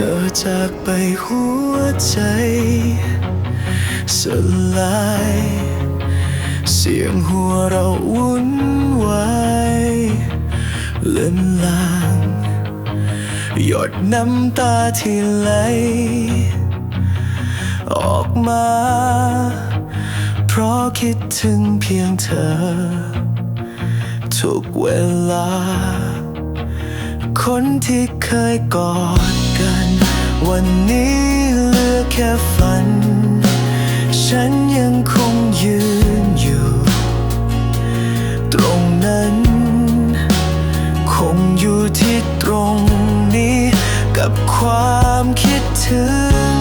เธอจากไปหัวใจ สลาย เสียงหัวเราวุ่นวายเลือนลาง หยดน้ำตาที่ไหล ออกมา คิดถึงเพียงเธอ ทุกเวลา คนที่เคยกอดกัน วันนี้เหลือแค่ฝัน ฉันยังคงยืนอยู่ ตรงนั้น คงอยู่ที่ตรงนี้ กับความคิดถึง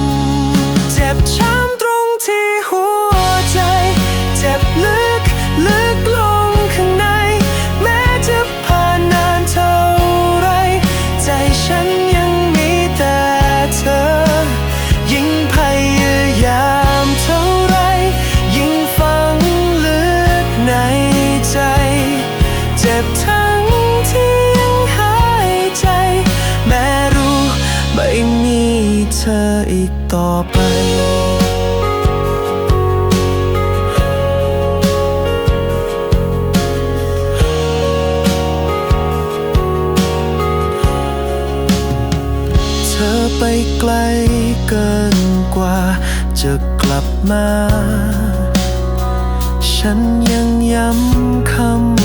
เจ็บช้ กต่อไปเธอไปไกลเกินกว่า จะกลับมา ฉันยังย้ำคำ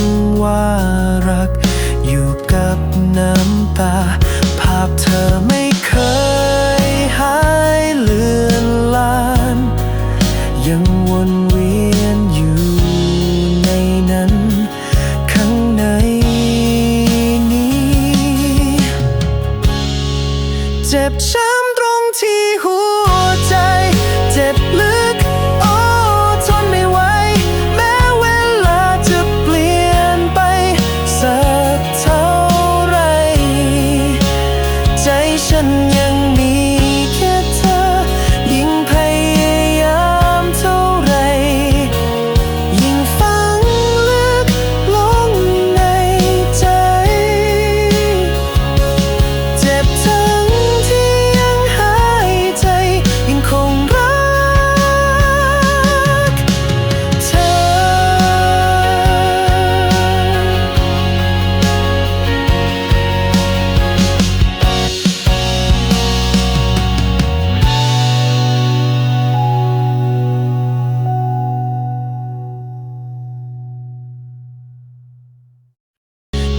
เจ็บช้ำตรงที่หัว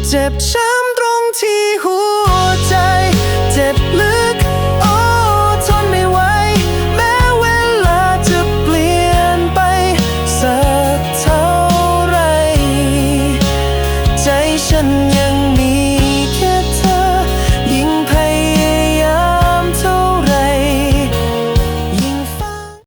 เจ็บช้ำตรงที่หัวใจ